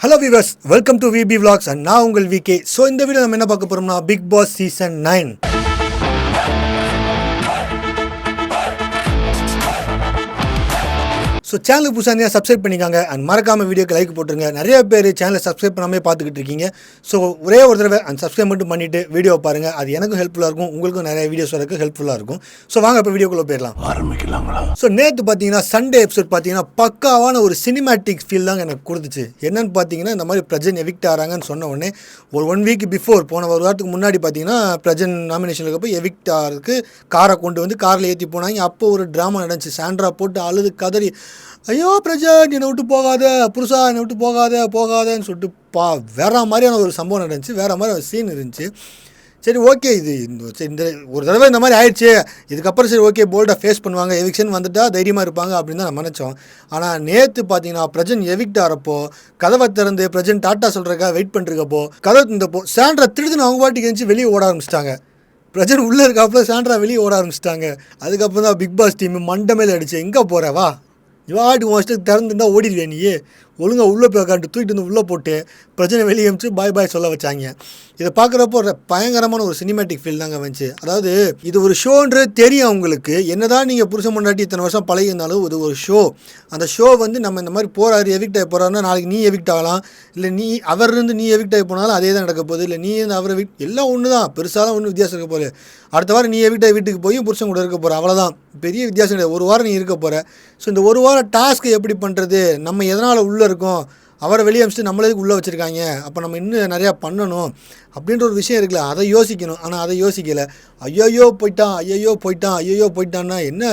Hello viewers welcome to VB vlogs and நான் உங்கள் VK so இந்த வீடியோ நம்ம என்ன பார்க்க போகிறோம்னா Bigg Boss season nine so சேனலுக்கு புதுசாக இருந்தால் சப்ஸ்கிரைப் பண்ணிக்காங்க. அண்ட் மறக்காமல் வீடியோக்கு லைக் போட்டுருங்க. நிறைய பேர் சேனலை சப்ஸ்கிரைப் பண்ணாமே பார்த்துக்கிட்டு இருக்கீங்க. ஸோ ஒரே ஒரு தடவை அந்த சப்ஸ்கிரைப் மட்டும் பண்ணிவிட்டு வீடியோ பாருங்கள் அது எனக்கும் ஹெல்ப்ஃபுல்லாக இருக்கும். உங்களுக்கும் நிறைய வீடியோஸ் வரக்கு ஹெல்ப்ஃபுல்லாக இருக்கும். ஸோ வாங்க இப்போ வீடியோக்குள்ளே போயிடலாம். ஆரம்பிக்கலாங்களா? ஸோ நேற்று பார்த்தீங்கன்னா சண்டே எபிசோட் பார்த்தீங்கன்னா பக்காவான ஒரு சினிமேட்டிக் ஃபீல் தாங்க எனக்கு கொடுத்துச்சு. என்னன்னு பார்த்தீங்கன்னா இந்த மாதிரி பிரஜன் எவிக்ட் ஆகிறாங்கன்னு சொன்ன உடனே ஒரு ஒன் வீக் பிஃபோர் போன ஒரு வாரத்துக்கு முன்னாடி பார்த்தீங்கன்னா பிரஜன் நாமினேஷனுக்கு போய் எவிக்ட் ஆகிறதுக்கு காரை கொண்டு வந்து காரில் ஏற்றி போனாங்க. அப்போ ஒரு ட்ராமா நடந்துச்சு. சாண்ட்ரா போட்டு அழுது கதறி ஐயோ பிரஜா என்னை விட்டு போகாத புருஷா என்னை விட்டு போகாத போகாதன்னு சொல்லிட்டு பா வேற மாதிரியான ஒரு சம்பவம் நடந்துச்சு வேற மாதிரி ஒரு சீன் இருந்துச்சு. சரி ஓகே இது இந்த சரி இந்த ஒரு தடவை இந்த மாதிரி ஆயிடுச்சு. இதுக்கப்புறம் சரி ஓகே போல்டாக ஃபேஸ் பண்ணுவாங்க. எவிக்ஷன் வந்துட்டால் தைரியமாக இருப்பாங்க அப்படின்னு தான் நம்ம நினச்சோம் ஆனால் நேற்று பார்த்தீங்கன்னா பிரஜன் எவிக்ட் ஆகிறப்போ கதவை திறந்து பிரஜன் டாட்டா சொல்கிறக்கா வெயிட் பண்ணிருக்கப்போ கதவை திறந்தப்போ சாண்ட்ரா திருடுன்னு அவங்க பாட்டுக்கு இருந்துச்சு வெளியே ஓட ஆரம்பிச்சிட்டாங்க. பிரஜன் உள்ளே இருக்காப்புல சாண்ட்ரா வெளியே ஓட ஆரம்பிச்சிட்டாங்க. அதுக்கப்புறம் தான் பிக் பாஸ் டீம் மண்டமேல அடிச்சு எங்கே போகிறவா வா இவாட்டி உன் இஷ்டத்துக்கு திறந்துருந்தா ஓடிடுவேன் நீ? ஒழுங்காக உள்ளே போய் உட்காந்து தூக்கிட்டு வந்து உள்ளே போட்டு பிரச்சனை வெளியே அமிச்சு பாய் பாய் சொல்ல வச்சாங்க. இதை பார்க்குறப்போ ஒரு பயங்கரமான ஒரு சினிமேட்டிக் ஃபீல் தாங்க வந்துச்சு. அதாவது இது ஒரு ஷோன்றது தெரியும் அவங்களுக்கு. என்னதான் நீங்கள் புருஷன் முன்னாடி இத்தனை வருஷம் பழகி இருந்தாலும் இது ஒரு ஷோ அந்த ஷோ வந்து நம்ம இந்த மாதிரி போகிறாரு எவிக்ட் ஆகி போகிறாருன்னா நாளைக்கு நீ எவிக்ட் ஆகலாம். இல்லை நீ அவர் இருந்து நீ எவிக்ட் ஆகி போனாலும் அதே தான் நடக்க போகுது. இல்லை நீ இருந்து அவர் எவிக்ட் எல்லாம் ஒன்று தான் பெருசாலாம் ஒன்றும் வித்தியாசம் இருக்க போகுது அடுத்த வாரம் நீ எவிக்ட் ஆகி வீட்டுக்கு போய் புருஷன் கூட இருக்க போகிற அவ்வளோதான் பெரிய வித்தியாசம் கிடையாது. ஒரு வாரம் நீ இருக்க போகிற ஸோ இந்த ஒரு வாரம் டாஸ்க்கு எப்படி பண்ணுறது நம்ம எதனால் உள்ளே இருக்கும். அவரை வெளியே அமிச்சிட்டு நம்மளே உள்ளே வச்சுருக்காங்க? அப்போ நம்ம இன்னும் நிறையா பண்ணணும். அப்படின்ற ஒரு விஷயம் இருக்குல்ல அதை யோசிக்கணும். ஆனால் அதை யோசிக்கலை. ஐயோயோ போயிட்டான் ஐயோ போயிட்டான் ஐயோ போயிட்டான்னா என்ன?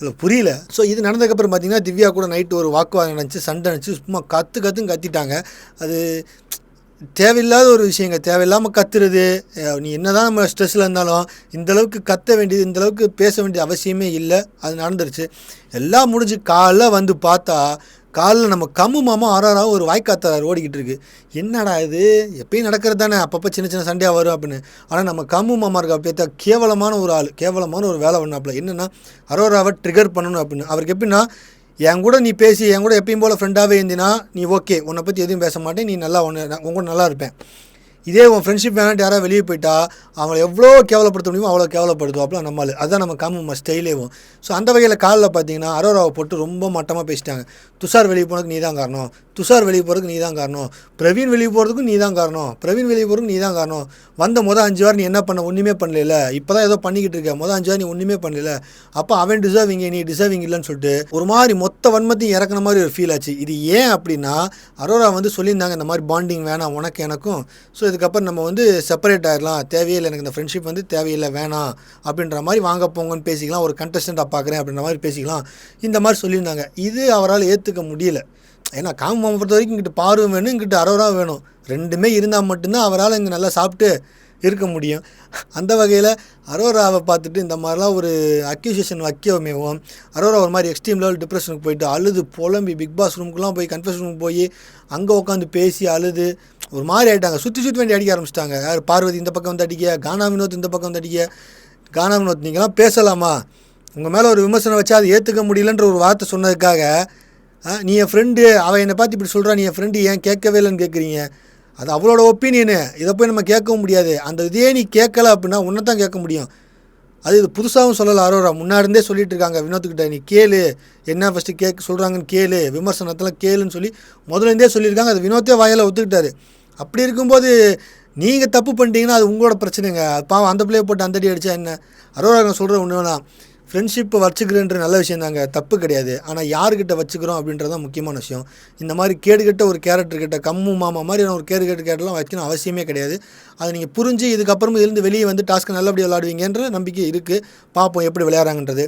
இல்லை புரியல. ஸோ இது நடந்ததுக்கப்புறம் பார்த்தீங்கன்னா திவ்யா கூட நைட்டு ஒரு வாக்குவாதம் நினச்சி சண்டை நினச்சி சும்மா கற்று கற்றுன்னு கத்திட்டாங்க. அது தேவையில்லாத ஒரு விஷயங்க. தேவையில்லாமல் கத்துறது. நீ என்ன தான் நம்ம ஸ்ட்ரெஸ்ஸில் இருந்தாலும் இந்த அளவுக்கு கத்த வேண்டியது இந்த அளவுக்கு பேச வேண்டிய அவசியமே இல்லை. அது நடந்துருச்சு. எல்லாம் முடிஞ்சு காலைல வந்து பார்த்தா காலில் நம்ம கம்மு மாமா ஆறாராவும் ஒரு வாய்க்காத்தார் ஓடிக்கிட்டு இருக்கு. என்னடா இது? எப்பயும் நடக்கிறது தானே? அப்பப்போ சின்ன சின்ன சண்டையாக வரும் அப்படின்னு. ஆனால் நம்ம கம்மு மாமா இருக்க அப்படியே கேவலமான ஒரு ஆள் கேவலமான ஒரு வேலை பண்ணாப்புல. என்னென்னா அரோராவை ட்ரிகர் பண்ணணும் அப்படின்னு. அவருக்கு எப்படின்னா என் கூட நீ பேசி என் கூட எப்பயும் போல் ஃப்ரெண்டாகவே இருந்தினா நீ ஓகே உன்னை பற்றி எதுவும் பேச மாட்டேன். நீ நல்லா ஒன்று உன் கூட நல்லா இருப்பேன். இதே உன் ஃப்ரெண்ட்ஷிப் வேணாட்டு யாராவது வெளியே போயிட்டா அவங்கள எவ்வளோ கேவலப்படுத்த முடியுமோ அவ்வளோ கேவலப்படுத்துவாப்பில் நம்மளு அதுதான் நம்ம காம ஸ்டைலேவும் ஸோ அந்த வகையில் காலில் பார்த்தீங்கன்னா அரோராவை போட்டு ரொம்ப மட்டமாக பேசிட்டாங்க. துஷார் வெளியே போனதுக்கு நீ தான் காரணம். துஷார் வெளியே போகிறதுக்கு நீ தான் காரணம். பிரவீன் வெளியே போகிறதுக்கும் நீ தான் காரணம். பிரவீன் வெளியே போகிறதுக்கு நீ தான் காரணம். வந்த மொதல் அஞ்சு வாரம் நீ என்ன பண்ண ஒன்றுமே பண்ணல இப்போ தான் ஏதோ பண்ணிக்கிட்டு இருக்க. மொதல் அஞ்சு வாரம் நீ ஒன்றுமே பண்ணல அப்போ அவன் டிசர்விங் நீ டிசர்விங் இல்லைன்னு சொல்லிட்டு ஒரு மாதிரி மொத்த வன்மத்தையும் இறக்குன மாதிரி ஒரு ஃபீல் ஆச்சு. இது ஏன் அப்படின்னா அரோரா வந்து சொல்லியிருந்தாங்க இந்த மாதிரி பாண்டிங் வேணாம் உனக்கு எனக்கும். ஸோ இதுக்கப்புறம் நம்ம வந்து செப்பரேட் ஆகிடலாம் தேவையில்லை எனக்கு இந்த ஃப்ரெண்ட்ஷிப் வந்து தேவையில்லை வேணாம் அப்படின்ற மாதிரி வாங்க போங்கன்னு பேசிக்கலாம். ஒரு கண்டஸ்டண்ட்டாக பார்க்குறேன் அப்படின்ற மாதிரி பேசிக்கலாம். இந்த மாதிரி சொல்லியிருந்தாங்க. இது அவரால் ஏற்றுக்க முடியல. ஏன்னா காம பொறுத்த வரைக்கும் இங்கிட்ட பார்வை வேணும் இங்கிட்ட அரோரா வேணும். ரெண்டுமே இருந்தால் மட்டும்தான் அவரால் இங்கே நல்லா சாப்பிட்டு இருக்க முடியும். அந்த வகையில் அரோராவை பார்த்துட்டு இந்த மாதிரிலாம் ஒரு அக்யூசியேஷன் வைக்கவுமேவும் அரோரா ஒரு மாதிரி எக்ஸ்ட்ரீம் லெவல் டிப்ரெஷனுக்கு போயிட்டு அழுது புலம்பி பிக் பாஸ் ரூமுக்குலாம் போய் கன்ஃபர்ஸ் ரூமுக்கு போய் அங்கே உட்காந்து பேசி அழுது ஒரு மாதிரி ஆகிட்டாங்க சுற்றி சுற்றி வேண்டி அடிக்க ஆரம்பிச்சிட்டாங்க. யார் பார்வதி இந்த பக்கம் வந்து அடிக்க கானா வினோத் இந்த பக்கம் வந்து அடிக்க. கானா வினோத் நீங்களாம் பேசலாமா? உங்கள் மேலே ஒரு விமர்சனம் வச்சா அதை ஏற்றுக்க முடியலன்ற ஒரு வார்த்தை சொன்னதுக்காக நீ என் ஃப்ரெண்டு அவன் என்னை பார்த்து இப்படி சொல்கிறான் நீ என் ஃப்ரெண்டு ஏன் கேட்கவே இல்லைன்னு கேட்குறீங்க? அது அவளோட ஒப்பீனியனு இதை போய் நம்ம கேட்கவும் முடியாது. அந்த இதே நீ கேட்கல அப்படின்னா உன்னை தான் கேட்க முடியும். அது இது புதுசாகவும் சொல்லலை அரோரா. முன்னாடி இருந்தே சொல்லிட்டு இருக்காங்க வினோத்துக்கிட்ட நீ கேளு. என்ன ஃபஸ்ட்டு கேட்க சொல்கிறாங்கன்னு கேளு. விமர்சனத்தெல்லாம் கேளுன்னு சொல்லி முதல்ல இருந்தே சொல்லியிருக்காங்க. அது வினோத்தே வாயில் ஒத்துக்கிட்டாரு. அப்படி இருக்கும்போது நீங்கள் தப்பு பண்ணிட்டீங்கன்னா அது உங்களோட பிரச்சனைங்க. பாவம் அந்த பிள்ளைய போட்டு அந்த அடி அடிச்சா என்ன? அரோரா நான் சொல்கிற ஒன்று வேணாம் ஃப்ரெண்ட்ஷிப்பை வச்சுக்கிறேன்ற நல்ல விஷயம் தாங்க தப்பு கிடையாது. ஆனால் யார்கிட்ட வச்சுக்கிறோம் அப்படின்றது தான் முக்கியமான விஷயம். இந்த மாதிரி கேடுகட்ட ஒரு கேரக்டர்கிட்ட கம்மு மாமா மாதிரி ஒரு கேடுகட்ட கேரக்டர்லாம் வைக்கணும் அவசியமே கிடையாது. அதை நீங்கள் புரிஞ்சு இதுக்கப்புறமும் இருந்து வெளியே வந்து டாஸ்க்கு நல்லபடியாக விளையாடுவீங்கன்ற நம்பிக்கை இருக்குது பார்ப்போம் எப்படி விளையாடுறாங்கன்றது.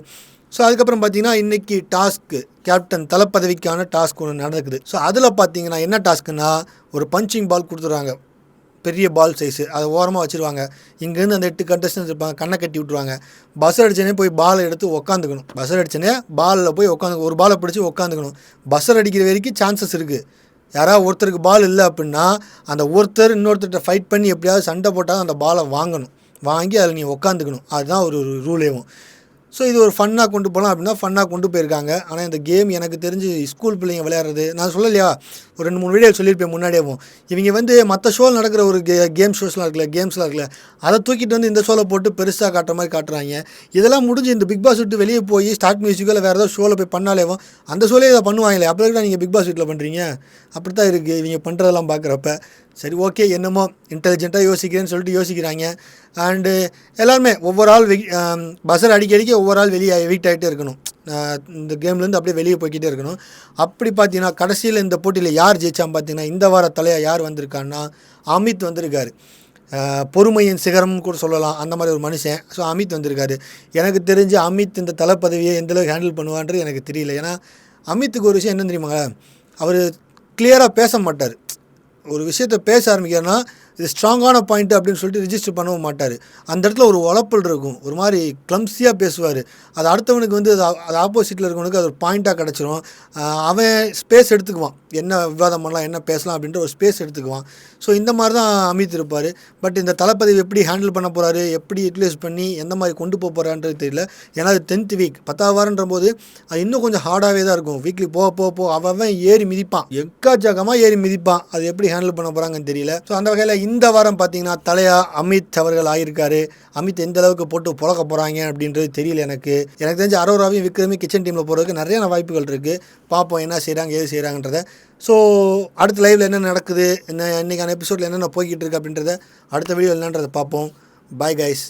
ஸோ அதுக்கப்புறம் பார்த்தீங்கன்னா இன்றைக்கி டாஸ்க்கு கேப்டன் தலைப்பதவிக்கான டாஸ்க் ஒன்று நடக்குது. ஸோ அதில் பார்த்தீங்கன்னா என்ன டாஸ்க்குன்னா ஒரு பஞ்சிங் பால் கொடுத்துட்றாங்க. பெரிய பால் சைஸு அதை ஓரமாக வச்சுருவாங்க. இங்கேருந்து அந்த எட்டு கண்டஸ்டன்ஸ் இருப்பாங்க. கண்ணை கட்டி விட்ருவாங்க பஸ் அடிச்சனே போய் பாலை எடுத்து உக்காந்துக்கணும். பஸ் அடிச்சனே பாலில் போய் உட்காந்து ஒரு பாலை பிடிச்சி உட்காந்துக்கணும் பஸ்ஸர் அடிக்கிற வரைக்கும் சான்சஸ் இருக்குது யாராவது ஒருத்தருக்கு பால் இல்லை அப்படின்னா அந்த ஒருத்தர் இன்னொருத்தர்கிட்ட ஃபைட் பண்ணி எப்படியாவது சண்டை போட்டால் அந்த பாலை வாங்கணும். வாங்கி அதில் நீ உக்காந்துக்கணும். அதுதான் ஒரு ரூலேவும் ஸோ இது ஒரு ஃபன்னாக கொண்டு போகலாம் அப்படின்னா ஃபன்னாக கொண்டு போயிருக்காங்க. ஆனால் இந்த கேம் எனக்கு தெரிஞ்சு ஸ்கூல் பிள்ளைங்க விளையாடுறது நான் சொல்லலையா? ஒரு ரெண்டு மூணு வீடியோ சொல்லியிருப்பேன் முன்னாடியேவும் இவங்க வந்து மற்ற ஷோவில் நடக்கிற ஒரு கே கேம் ஷோஸ்லாம் இருக்குல்ல கேம்ஸ்லாம் இருக்குல்ல அதை தூக்கிட்டு வந்து இந்த ஷோவில் போட்டு பெருசாக காட்டுற மாதிரி காட்டுறாங்க. இதெல்லாம் முடிஞ்சு இந்த பிக் பாஸ் விட்டு வெளியே போய் ஸ்டார்ட் மியூசிக்கோ இல்லை வேறு ஏதாவது ஷோவில் போய் பண்ணாலேவும் அந்த ஷோலே இதை பண்ணுவாங்களே அப்படி தான் நீங்கள் பிக் பாஸ் வீட்டில் பண்ணுறீங்க அப்படி தான் இருக்குது இவங்க பண்ணுறதெல்லாம் பார்க்குறப்ப. சரி ஓகே என்னமோ இன்டெலிஜென்ட்டாக யோசிக்கிறேன்னு சொல்லிட்டு யோசிக்கிறாங்க. அண்டு எல்லாருமே ஒவ்வொரு ஆள் வெகி பஸ்ஸர் அடிக்க அடிக்க ஒவ்வொரு ஆள் வெளியே எவிக்ட் ஆகிட்டே இருக்கணும். இந்த கேம்லேருந்து அப்படியே வெளியே போய்கிட்டே இருக்கணும். அப்படி பார்த்தீங்கன்னா கடைசியில் இந்த போட்டியில் யார் ஜெயிச்சான்னு பார்த்தீங்கன்னா இந்த வார தலையாக யார் வந்திருக்கான்னா அமித் வந்திருக்காரு. பொறுமையின் சிகரம்னு கூட சொல்லலாம். அந்த மாதிரி ஒரு மனுஷன். ஸோ அமித் வந்திருக்காரு. எனக்கு தெரிஞ்சு அமித் இந்த தலைப்பதவியை எந்தளவுக்கு ஹேண்டில் பண்ணுவான்றது எனக்கு தெரியல. ஏன்னா அமித்துக்கு ஒரு விஷயம் என்ன தெரியுமாங்க? அவர் கிளியராக பேச மாட்டார். ஒரு விஷயத்த பேச ஆரம்பிக்கிறேன்னா இது ஸ்ட்ராங்கான பாயிண்ட் அப்படின்னு சொல்லிட்டு ரிஜிஸ்டர் பண்ணவும் மாட்டார். அந்த இடத்துல ஒரு உழப்பல் இருக்கும். ஒரு மாதிரி க்ளம்ஸியாக பேசுவார். அது அடுத்தவனுக்கு வந்து அது அது ஆப்போசிட்டில் இருக்கவனுக்கு அது ஒரு பாயிண்ட்டாக கிடச்சிரும். அவன் ஸ்பேஸ் எடுத்துக்குவான். என்ன விவாதம் பண்ணலாம் என்ன பேசலாம் அப்படின்ற ஒரு ஸ்பேஸ் எடுத்துக்குவான். ஸோ இந்த மாதிரி தான் அமித் இருப்பார். பட் இந்த தளபதி எப்படி ஹேண்டில் பண்ண போகிறாரு எப்படி யூட்டிலைஸ் பண்ணி எந்த மாதிரி கொண்டு போக போகிறான்றது தெரியல. ஏன்னா அது டென்த் வீக் பத்தாவது வாரன்ற போது அது இன்னும் கொஞ்சம் ஹார்டாகவே தான் இருக்கும். வீக்லி போக போக போக அவன் ஏறி மிதிப்பான். எக்காச்சக்கமாக ஏறி மிதிப்பான். அது எப்படி ஹேண்டில் பண்ண போகிறாங்கன்னு தெரியல. ஸோ அந்த வகையில் இந்த வாரம் பார்த்தீங்கன்னா தலையா அமித் அவர்கள் ஆகியிருக்காரு. அமித் எந்த அளவுக்கு போட்டு புழக்க போகிறாங்க அப்படின்றது தெரியல எனக்கு. எனக்கு தெரிஞ்ச அரோராவையும் விக்ரமி கிச்சன் டீமில் போகிறதுக்கு நிறைய வாய்ப்புகள் இருக்குது பார்ப்போம் என்ன செய்கிறாங்க ஏது செய்கிறாங்கன்றத ஸோ அடுத்த லைவில் என்ன நடக்குது என்ன இன்றைக்கான எபிசோடில் என்னென்ன போய்கிட்டு இருக்கு அப்படின்றத அடுத்த வீடியோ என்னன்றதை பார்ப்போம். Bye guys